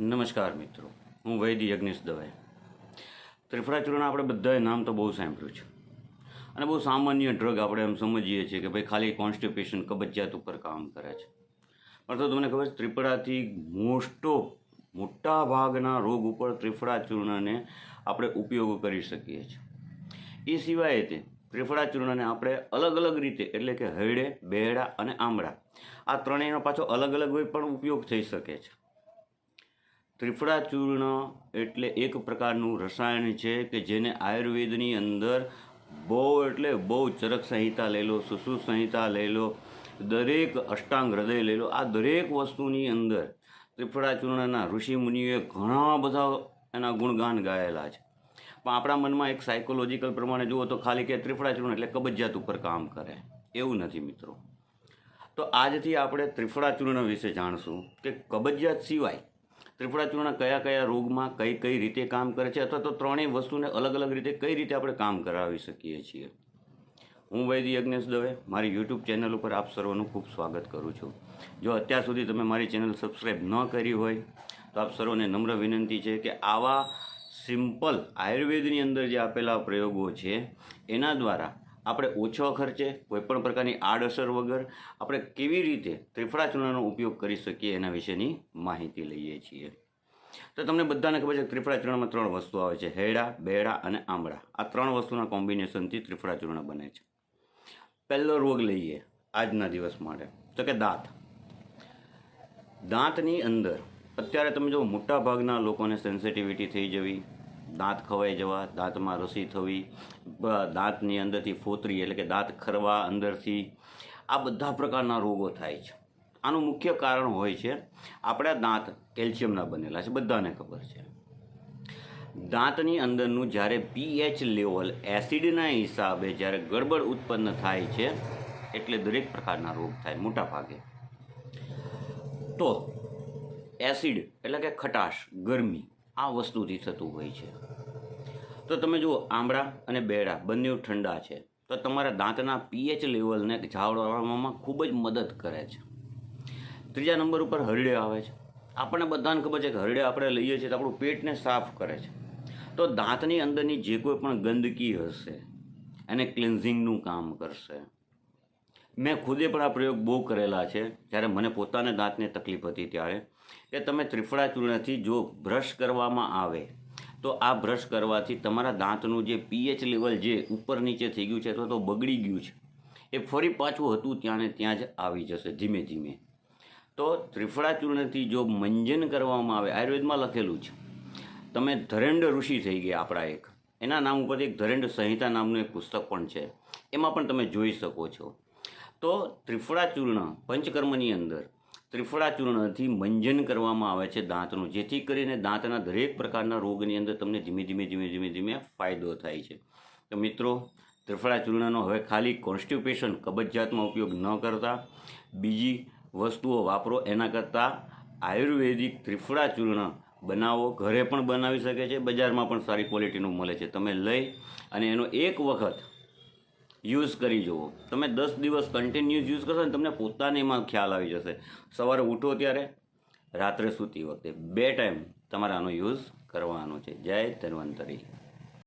નમસ્કાર મિત્રો, હું વૈદ્ય યજ્ઞેશ દવે. ત્રિફળા ચૂર્ણ આપણે બધાએ નામ તો બહુ સાંભળ્યું છે. અને બહુ સામાન્ય ડ્રગ આપણે એમ સમજીએ છીએ કે ભાઈ ખાલી કોન્સ્ટિપેશન કબજિયાત ઉપર કામ કરે છે. પણ તો તમને ખબર છે, ત્રિફળાથી મોસ્ટો, મોટા ભાગના રોગ ઉપર ત્રિફળા ચૂર્ણને આપણે ઉપયોગ કરી શકીએ છીએ. એ સિવાય તે ત્રિફળા ચૂર્ણને આપણે અલગ અલગ રીતે, એટલે કે હૈડે બેહડા અને આમળા, આ ત્રણેયનો પાછો અલગ અલગ હોય પણ ઉપયોગ થઈ શકે છે. ત્રિફળા ચૂર્ણ એટલે એક પ્રકારનું રસાયણ છે કે જેને આયુર્વેદની અંદર બહુ એટલે બહુ ચરક સંહિતા લઈ લો, સુશ્રુત સંહિતા લઈ લો, દરેક અષ્ટાંગ હૃદય લઈ લો. આ દરેક વસ્તુની અંદર ત્રિફળા ચૂર્ણના ઋષિમુનિઓએ ઘણા બધા એના ગુણગાન ગાયેલા છે. પણ આપણા મનમાં એક સાયકોલોજીકલ પ્રમાણે જુઓ તો ખાલી કે ત્રિફળાચૂર્ણ એટલે કબજિયાત ઉપર કામ કરે. એવું નથી મિત્રો. તો આજથી આપણે ત્રિફળાચૂર્ણ વિશે જાણશું કે કબજિયાત સિવાય ત્રિફળા ચૂર્ણ કયા કયા રોગમાં કઈ કઈ રીતે કામ કરે છે અથવા તો ત્રણેય વસ્તુને અલગ અલગ રીતે કઈ રીતે આપણે કામ કરાવી શકીએ છીએ? હું વૈદ્ય યજ્ઞેશ દવે, મારી યુટ્યુબ ચેનલ ઉપર આપ સર્વનું ખૂબ સ્વાગત કરું છું. જો અત્યાર સુધી તમે મારી ચેનલ સબસ્ક્રાઈબ ન કરી હોય, તો આપ સર્વને નમ્ર વિનંતી છે કે આવા સિમ્પલ આયુર્વેદની અંદર જે આપેલા પ્રયોગો છે, એના દ્વારા આપણે ઓછો ખર્ચે, કોઈપણ પ્રકારની આડઅસર વગર આપણે કેવી રીતે ત્રિફળા ચૂર્ણનો ઉપયોગ કરી શકીએ એના વિશેની માહિતી લઈએ છીએ. તો તમને બધાને ખબર છે ત્રિફળા ચૂર્ણમાં ત્રણ વસ્તુ આવે છે, હેડા, બેડા અને આમળા આ ત્રણ વસ્તુના કોમ્બિનેશનથી ત્રિફળા ચૂર્ણ બને છે. પહેલો રોગ લઈએ, આજના દિવસ માટે. તો કે દાંત. દાંતની અંદર અત્યારે તમે જો મોટા ભાગના લોકોને સેન્સિટિવિટી થઈ જવી દાંત ખવાઈ જવા, દાંતમાં રસી થવી દાંતની અંદરથી ફોતરી એટલે કે દાંત ખરવા અંદરથી આ બધા પ્રકારના રોગો થાય છે. આનું મુખ્ય કારણ હોય છે આપણા દાંત કેલ્શિયમના બનેલા છે, બધાને ખબર છે. દાંતની અંદરનું જ્યારે પીએચ લેવલ એસિડના હિસાબે જ્યારે ગડબડ ઉત્પન્ન થાય છે, એટલે દરેક પ્રકારના રોગ થાય મોટા ભાગે. તો એસિડ એટલે કે ખટાશ, ગરમી આ વસ્તુથી થતું હોય છે. તો તમે જુઓ આંબળા અને બેડા બંને ઠંડા છે. તો તમારા દાંતના પીએચ લેવલને જાળવવામાં ખૂબ જ મદદ કરે છે. ત્રીજા નંબર ઉપર હરડે આવે છે. આપણને બધાને ખબર છે કે હરડે આપણે લઈએ છીએ તો આપણું પેટને સાફ કરે છે. તો દાંતની અંદરની જે કોઈ પણ ગંદકી હશે, એને ક્લિન્ઝિંગનું કામ કરશે. મેં ખુદે પણ આ પ્રયોગ બહુ કરેલા છે. જ્યારે મને પોતાને દાંતને તકલીફ હતી ત્યારે. કે તમે ત્રિફળા ચૂર્ણથી જો બ્રશ કરવામાં આવે, તો આ બ્રશ કરવાથી તમારા દાંતનું જે પીએચ લેવલ જે ઉપર નીચે થઈ ગયું છે અથવા તો બગડી ગયું છે, એ ફરી પાછું હતું ત્યાં ત્યાં જ આવી જશે ધીમે ધીમે. તો ત્રિફળા ચૂર્ણથી જો મંજન કરવામાં આવે, આયુર્વેદમાં લખેલું છે, તમે ધરેન્ડ ઋષિ થઈ ગયા આપણા એક. એના નામ ઉપરથી એક ધરેન્ડ સંહિતા નામનું એક પુસ્તક પણ છે. એમાં પણ તમે જોઈ શકો છો. તો ત્રિફળા ચૂર્ણ પંચકર્મની અંદર. ત્રિફળા ચૂર્ણથી મંજન કરવામાં આવે છે દાંતનું, જેથી કરીને દાંતના દરેક પ્રકારના રોગની અંદર તમને ધીમે ધીમે ધીમે ધીમે ધીમે ફાયદો થાય છે. તો મિત્રો ત્રિફળા ચૂર્ણનો હવે ખાલી કોન્સ્ટિપેશન કબજિયાતમાં ઉપયોગ ન કરતા. બીજી વસ્તુઓ વાપરો, એના કરતાં આયુર્વેદિક ત્રિફળા ચૂર્ણ બનાવો. ઘરે પણ બનાવી શકે છે, બજારમાં પણ સારી ક્વોલિટીનું મળે છે. તમે લઈ અને એનો એક વખત યુઝ કરી જુઓ. તમે દસ દિવસ કન્ટિન્યુઅસ યુઝ કરશો ને તમને પોતાને એમાં ખ્યાલ આવી જશે. સવારે ઉઠો ત્યારે, રાત્રે સૂતી વખતે. બે ટાઈમ તમારે આનો યુઝ કરવાનો છે. જય ધન્વંતરી.